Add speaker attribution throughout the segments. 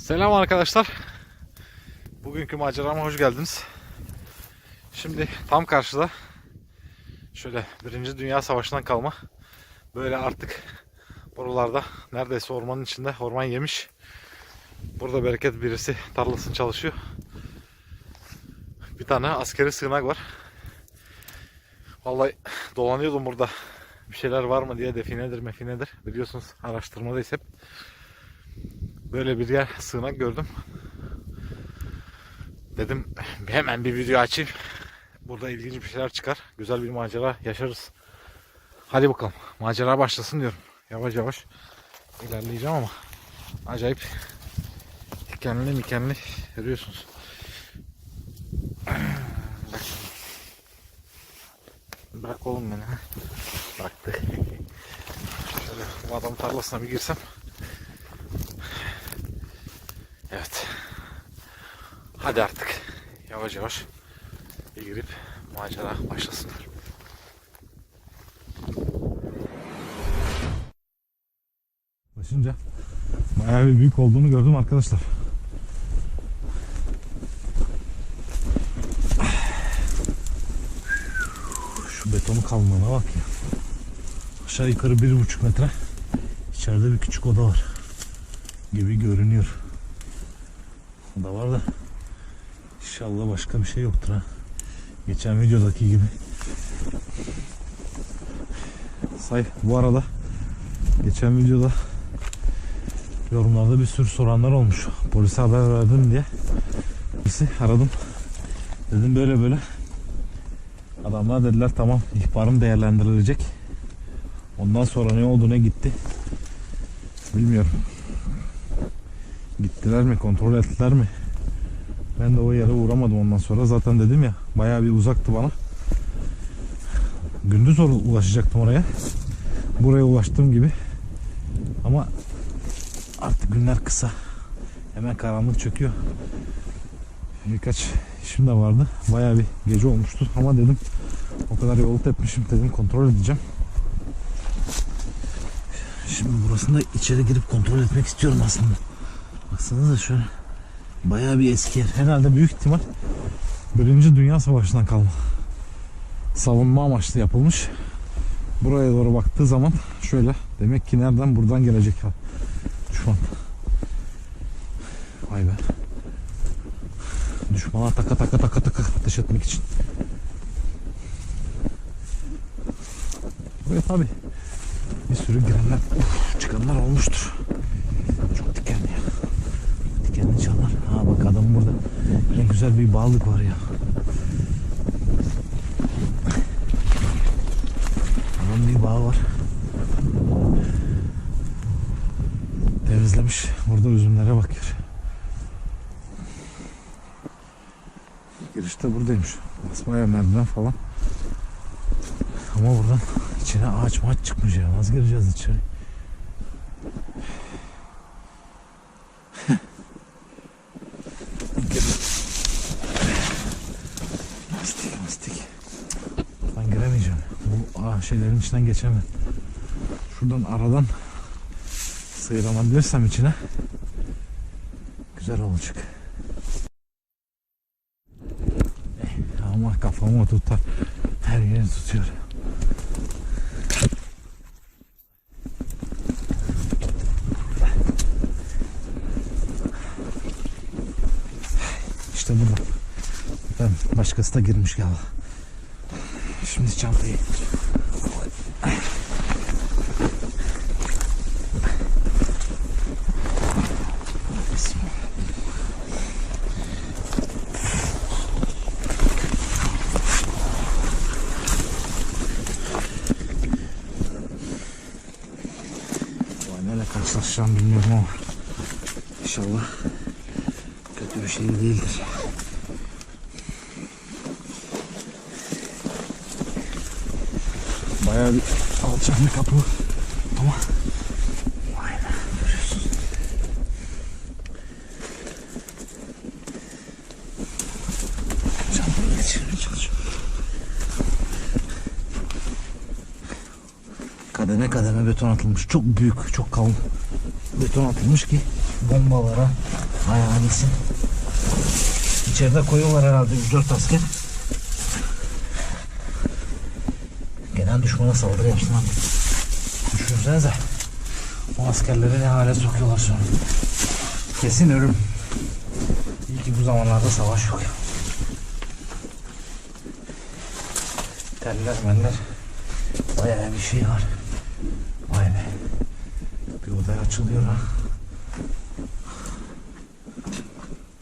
Speaker 1: Selam arkadaşlar. Bugünkü macerama hoş geldiniz. Şimdi tam karşıda şöyle Birinci Dünya Savaşı'ndan kalma böyle artık buralarda neredeyse ormanın içinde orman yemiş. Burada bereket birisi tarlasını çalışıyor. Bir tane askeri sığınak var. Vallahi dolanıyordum burada. Bir şeyler var mı diye definedir mefinedir. Biliyorsunuz araştırmadayız hep. Böyle bir yer sığınak gördüm. Dedim hemen bir video açayım. Burada ilginç bir şeyler çıkar. Güzel bir macera yaşarız. Hadi bakalım. Macera başlasın diyorum. Yavaş yavaş ilerleyeceğim ama acayip dikenli mikenli görüyorsunuz. Bak. Bırak oğlum beni. Bıraktı. Şöyle bu adam tarlasına bir girsem. Evet. Hadi artık yavaş yavaş girip macera başlasın. Başınca bayağı bir büyük olduğunu gördüm arkadaşlar. Şu betonun kalınlığına bak ya. Aşağı yukarı bir buçuk metre. İçeride bir küçük oda var. Gibi görünüyor. Da var da İnşallah başka bir şey yoktur ha. Geçen videodaki gibi. Say bu arada geçen videoda yorumlarda bir sürü soranlar olmuş. Polise haber verdim diye. Polisi aradım. Dedim böyle böyle. Adamlar dediler tamam ihbarım değerlendirilecek. Ondan sonra ne oldu ne gitti. Bilmiyorum. Gittiler mi kontrol ettiler mi? Ben de o yere uğramadım ondan sonra. Zaten dedim ya bayağı bir uzaktı bana. Gündüz ulaşacaktım oraya. Buraya ulaştığım gibi. Ama artık günler kısa. Hemen karanlık çöküyor. Birkaç işim de vardı. Bayağı bir gece olmuştu. Ama dedim o kadar yolu tepmişim dedim kontrol edeceğim. Şimdi burasında içeri girip kontrol etmek istiyorum aslında. Baksanıza şöyle. Bayağı bir eski yer. Herhalde büyük ihtimal Birinci Dünya Savaşı'ndan kalma. Savunma amaçlı yapılmış. Buraya doğru baktığı zaman şöyle demek ki nereden buradan gelecek ha. Düşman. Vay be. Düşmana taka taka taka taka ateş etmek için. Buraya tabi bir sürü girenler, çıkanlar olmuştur. Çok dikenli ya. Dikenli çalar. Ha bak adam burada. Ne güzel bir bağlık var ya. Adam bir bağ var. Temizlemiş. Burada üzümlere bakıyor. Girişte buradaymış. Basmaya merdiven falan. Ama buradan içine ağaç maç çıkmış ya. Nasıl gireceğiz içeri? Lastik lastik. Ben giremeyeceğim. Bu ah, şeylerin içinden geçemem. Şuradan aradan sıyırabilirsem içine güzel olacak. Eh, Ama kafamı tutar. Her yeri tutuyor. İşte burada. Ben başkası da girmiş galiba. Şimdi çantayı. Neyle karşılaşacağım bilmiyorum ama inşallah kötü bir şey değildir. Bayağı bir alçak bir kapı ama vay be görüyorsunuz. Çantayı geçirmeye çalışıyorum. Kademe kademe beton atılmış. Çok büyük, çok kalın beton atılmış ki bombalara
Speaker 2: Bayağı iyisin. İçeride koyuyorlar herhalde 3-4 asker. Gelen düşmana saldırı yapsın. Düşünsenize. O askerleri ne hale sokuyorlar sonra. Kesin ölüm. İyi ki bu zamanlarda savaş yok. Teller meller. Bayağı bir şey var. Odaya açılıyor ha.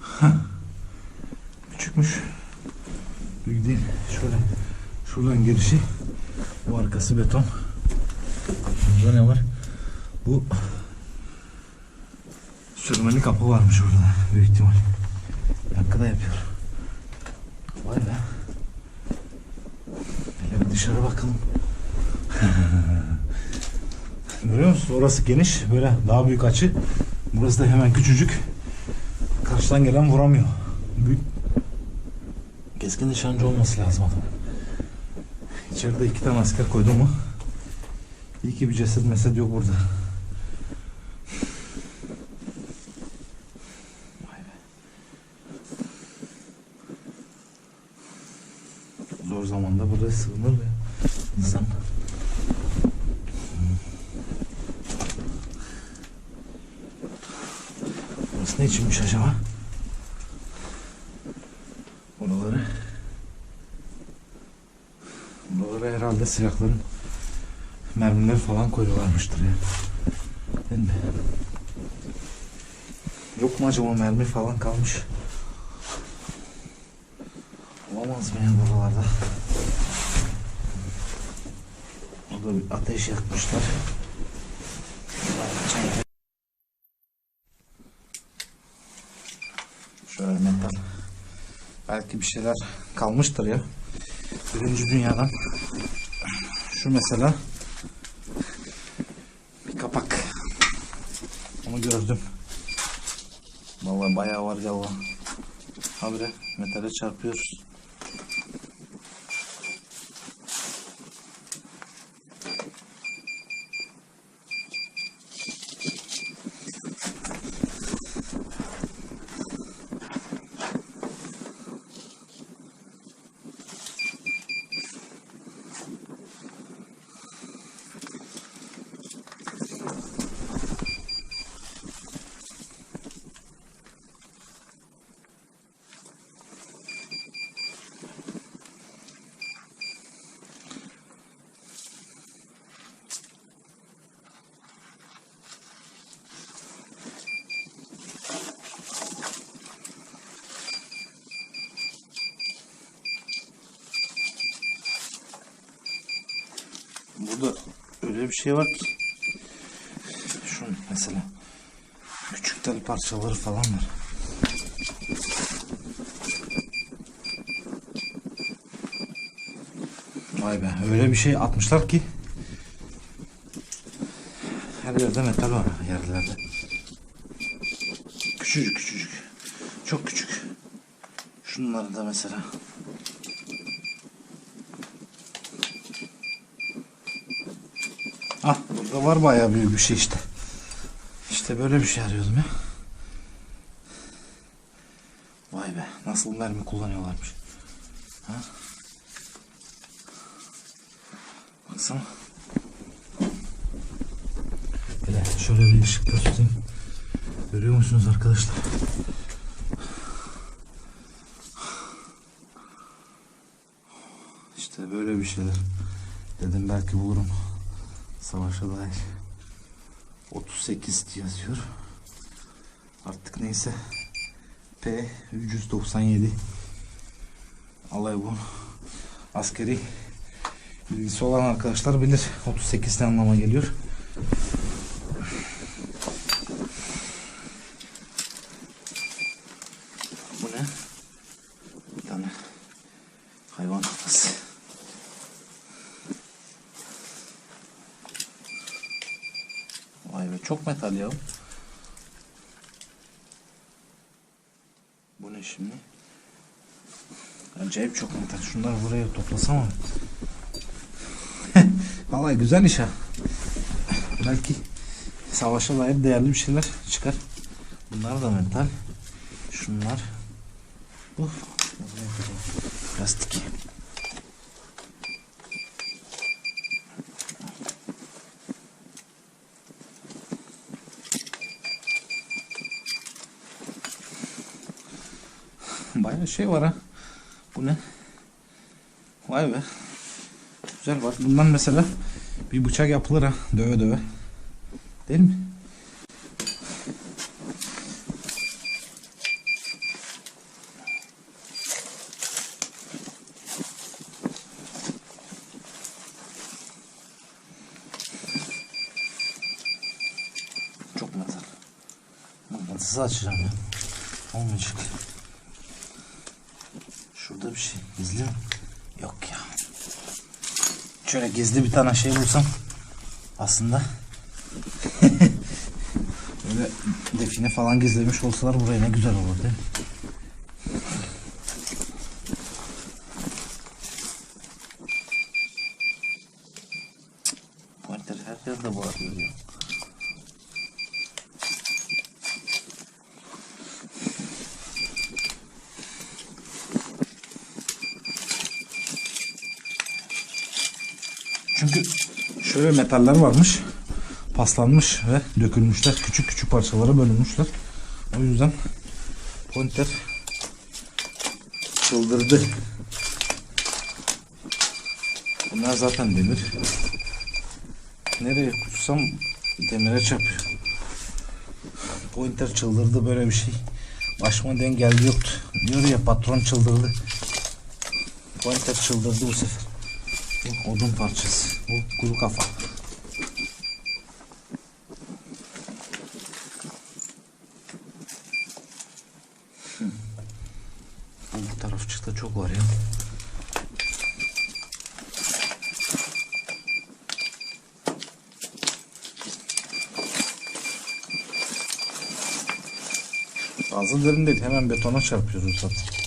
Speaker 2: Hah. Küçükmüş. Büyük değil. Şöyle. Şuradan girişi. Bu arkası beton. Burada ne var? Bu sürmeli kapı varmış orada. Büyük ihtimal. Yankı da yapıyor. Vay be. Hele bir dışarı bakalım. Görüyor musun? Orası geniş. Böyle daha büyük açı. Burası da hemen küçücük. Karşıdan gelen vuramıyor. Büyük keskin nişancı olması lazım adam. İçeride iki tane asker koydum mu? İyi ki bir ceset meset yok burada. Zor zamanda burada sığınır ya insan. Burası ne içinmiş acaba? Buraları Buralara herhalde silahların mermileri falan koyuyorlarmıştır ya. Değil mi? Yok mu acaba mermi falan kalmış? Olamaz mı ya buralarda? Burada bir ateş yakmışlar. Şöyle metal. Belki bir şeyler kalmıştır ya. Birinci dünyadan. Şu mesela bir kapak. Onu gördüm. Vallahi bayağı var galiba. Habire metale çarpıyoruz. Burada öyle bir şey var ki. Şu mesela. Küçük tel parçaları falan var. Vay be öyle bir şey atmışlar ki. Her yerde metal var yerlerde. Küçücük küçücük. Çok küçük. Şunları da mesela. Burada var bayağı büyük bir şey işte. İşte böyle bir şey arıyordum ya. Vay be nasıl mermi kullanıyorlarmış. Ha? Baksana. Hele şöyle bir ışıkta tutayım. Görüyor musunuz arkadaşlar? İşte böyle bir şeyler. Dedim belki bulurum. Savaşa dair 38 yazıyor. Artık neyse P 397 alay bu. Askeri bilgisi olan arkadaşlar bilir. 38 ne anlama geliyor. Bu ne? Bir tane hayvan kafası. Vay be çok metal ya. Bu ne şimdi? Acayip çok metal. Şunları buraya toplasam mı? Vallahi güzel iş ha. Belki savaşa dair değerli bir şeyler çıkar. Bunlar da metal. Şunlar. Bu plastik. Bayağı şey var ha. Bu ne? Vay be. Güzel bak. Bundan mesela bir bıçak yapılır ha. Döve döve. Değil mi? Çok metal. Mıknatısı açacağım ya. Olmayacak. Şurada bir şey gizli mi? Yok ya. Şöyle gizli bir tane şey bulsam aslında böyle define falan gizlemiş olsalar buraya ne güzel olur değil mi? Pointer her yerde bu arada görüyor. Çünkü şöyle metaller varmış. Paslanmış ve dökülmüşler. Küçük küçük parçalara bölünmüşler. O yüzden pointer çıldırdı. Bunlar zaten demir. Nereye kutsam demire çarpıyor. Pointer çıldırdı böyle bir şey. Başıma denk geldi yoktu. Diyor ya patron çıldırdı. Pointer çıldırdı bu sefer. Odun parçası. Bu kuru kafa. Bu tarafçıkta çok var ya. Fazla derin değil. Hemen betona çarpıyoruz zaten.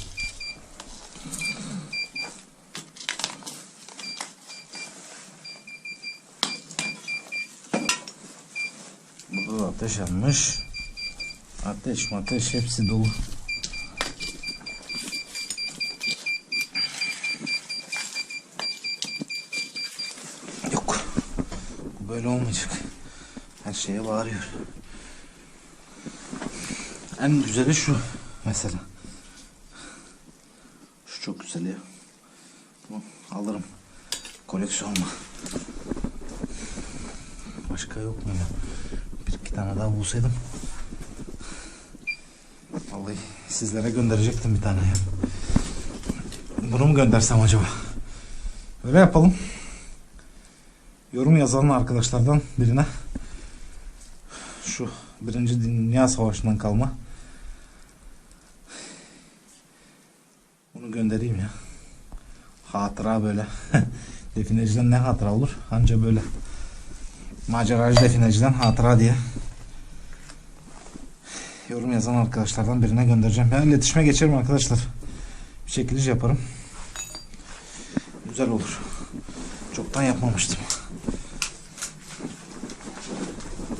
Speaker 2: Burada da ateş. Ateş ateş hepsi dolu. Yok. Bu böyle olmayacak. Her şeye bağırıyor. En güzeli şu mesela. Şu çok güzel ya. Bunu alırım. Koleksiyonla. Başka yok mu ya? İki tane daha bulsaydım. Vallahi sizlere gönderecektim bir tane ya. Bunu mu göndersem acaba? Öyle yapalım. Yorum yazan arkadaşlardan birine şu Birinci Dünya Savaşı'ndan kalma bunu göndereyim ya. Hatıra böyle. Defineciden ne hatıra olur? Anca böyle maceracı defineciden hatıra diye yorum yazan arkadaşlardan birine göndereceğim. Ben iletişime geçerim arkadaşlar. Bir çekiliş yaparım. Güzel olur. Çoktan yapmamıştım.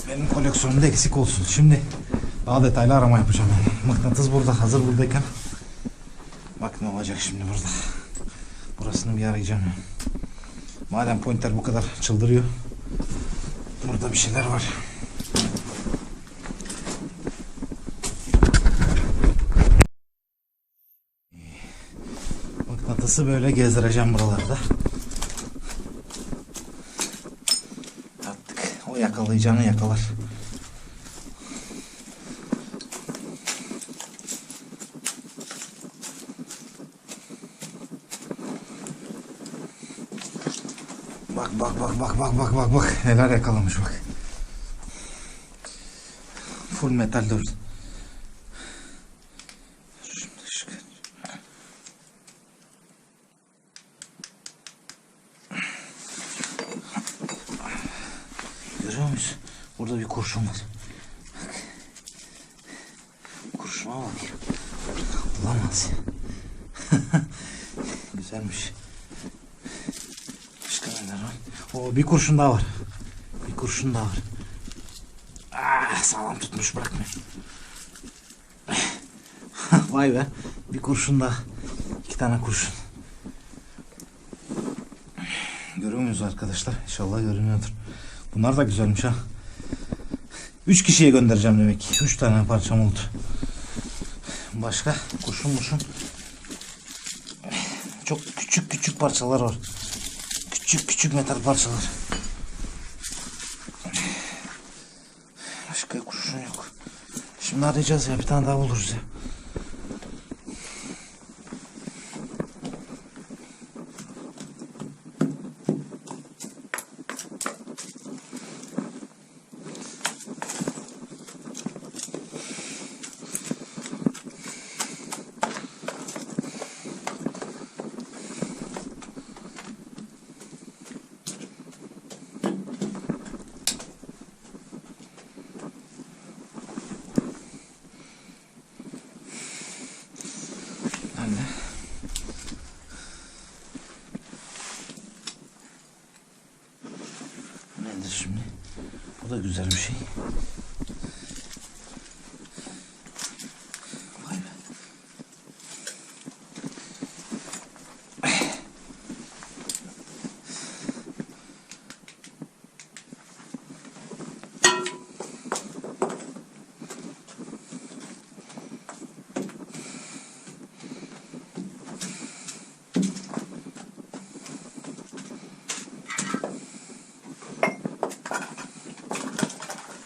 Speaker 2: Benim koleksiyonumda eksik olsun. Şimdi daha detaylı arama yapacağım. Yani. Mıknatıs burada. Hazır buradayken. Bak ne olacak şimdi burada. Burasını bir arayacağım. ya. Madem pointer bu kadar çıldırıyor. Burada bir şeyler var. Mıknatısı böyle gezdireceğim buralarda. Artık o yakalayacağını yakalar. Bak bak bak bak bak neler yakalamış bak. Full metal dur. Görüyor musun? Burada bir kurşun var. Kurşuna bak. Bulamaz ya. Güzelmiş. O bir kurşun daha var. Bir kurşun daha var. Ah, sağlam tutmuş bırakmıyor. Vay be. Bir kurşun da. iki tane kurşun. Görüyor muyuz arkadaşlar? İnşallah görünüyordur. Bunlar da güzelmiş ha. Üç kişiye göndereceğim demek. Üç tane parçam oldu. Başka kurşun muşun. Çok küçük küçük parçalar var. Küçük küçük metal parçalar. Başka kurşun yok. Şimdi arayacağız ya bir tane daha buluruz ya. Bu da güzel bir şey. Vay be.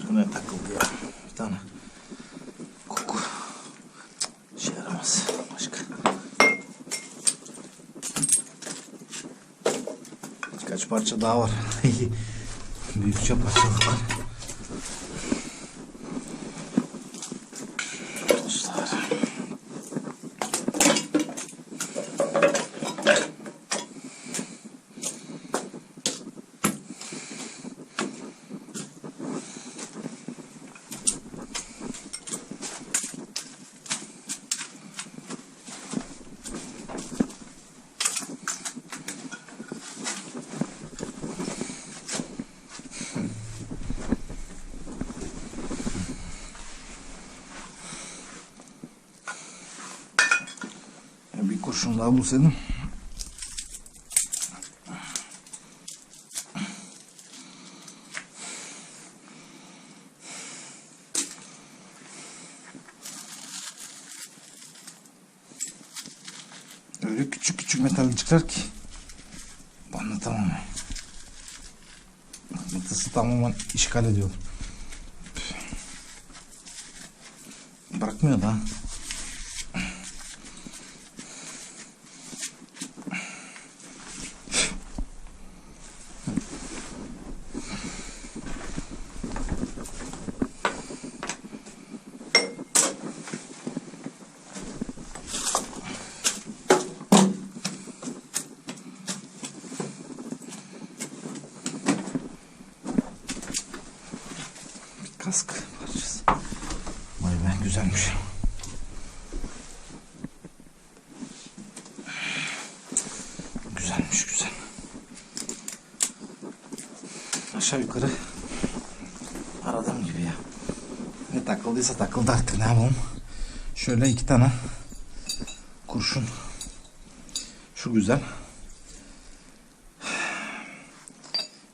Speaker 2: Bu ne takıldı ya? Bir tane koku. Cık, işe yaramaz. Başka. Birkaç parça daha var. Büyükçe parçalar var. Kurşun daha bulsaydım. Öyle küçük küçük metalcikler ki anlatamam. Mıknatısı tamamen işgal ediyor. Bırakmıyor da. Kask parçası. Vay be güzelmiş. Güzelmiş güzel. Aşağı yukarı aradığım gibi ya. Ne takıldıysa takıldı artık ne yapalım. Şöyle iki tane kurşun. Şu güzel.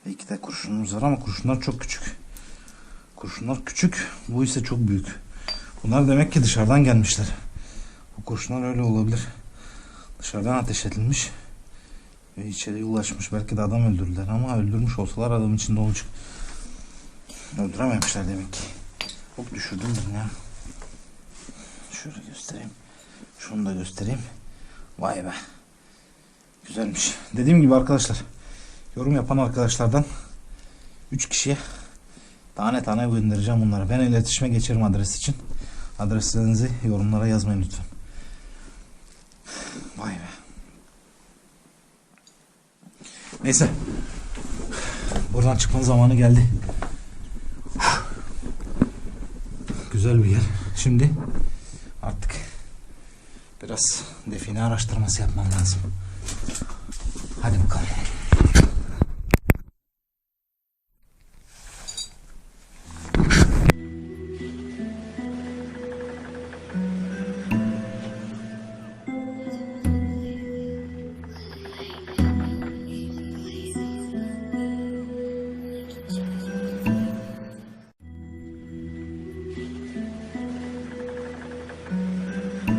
Speaker 2: İki de kurşunumuz var ama kurşunlar çok küçük. Kurşunlar küçük, bu ise çok büyük. Bunlar demek ki dışarıdan gelmişler. Bu kurşunlar öyle olabilir. Dışarıdan ateş edilmiş ve içeriye ulaşmış. Belki de adam öldürdüler ama öldürmüş olsalar adam içinde olacak. Öldürememişler demek ki. Hop düşürdüm ben ya. Şöyle göstereyim. Şunu da göstereyim. Vay be. Güzelmiş. Dediğim gibi arkadaşlar. Yorum yapan arkadaşlardan 3 kişiye tane tane göndereceğim bunları. Ben iletişime geçerim adres için. Adreslerinizi yorumlara yazmayın lütfen. Vay be. Neyse. Buradan çıkmanın zamanı geldi. Güzel bir yer. Şimdi artık biraz define araştırması yapmam lazım. Hadi bakalım.